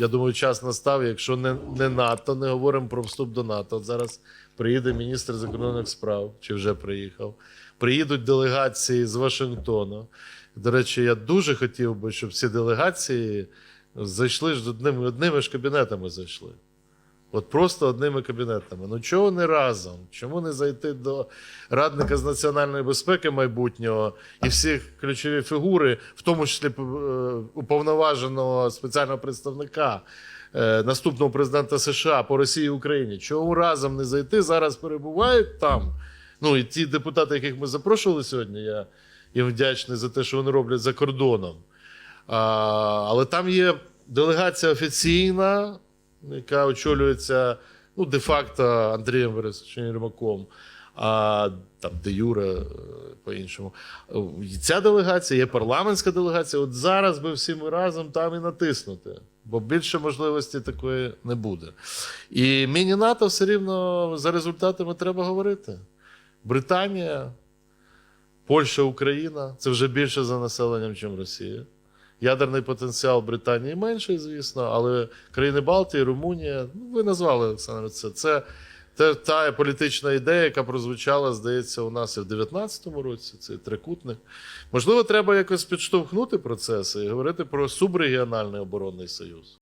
я думаю, час настав. Якщо не, не НАТО, не говоримо про вступ до НАТО. От зараз приїде міністр закордонних справ, чи вже приїхав. Приїдуть делегації з Вашингтону. До речі, я дуже хотів би, щоб ці делегації зайшли ж одними, одними ж кабінетами зайшли. От просто одними кабінетами. Ну чого не разом? Чому не зайти до радника з національної безпеки майбутнього і всіх ключові фігури, в тому числі е, уповноваженого спеціального представника е, наступного президента США по Росії і Україні? Чому разом не зайти? Зараз перебувають там. Ну і ті депутати, яких ми запрошували сьогодні, я їм вдячний за те, що вони роблять за кордоном. А, але там є делегація офіційна, яка очолюється ну, де-факто Андрієм Борисовичем Єрмаком, а там де Юра е, по-іншому. Ця делегація є парламентська делегація. От зараз би всі ми разом там і натиснути, бо більше можливості такої не буде. І міні-НАТО все рівно за результатами треба говорити. Британія, Польща, Україна це вже більше за населенням, ніж Росія. Ядерний потенціал Британії менший, звісно, але країни Балтії, Румунія, ну, ви назвали Олександр, це, це, це та політична ідея, яка прозвучала, здається, у нас і в 2019 році, цей трикутник. Можливо, треба якось підштовхнути процеси і говорити про субрегіональний оборонний союз.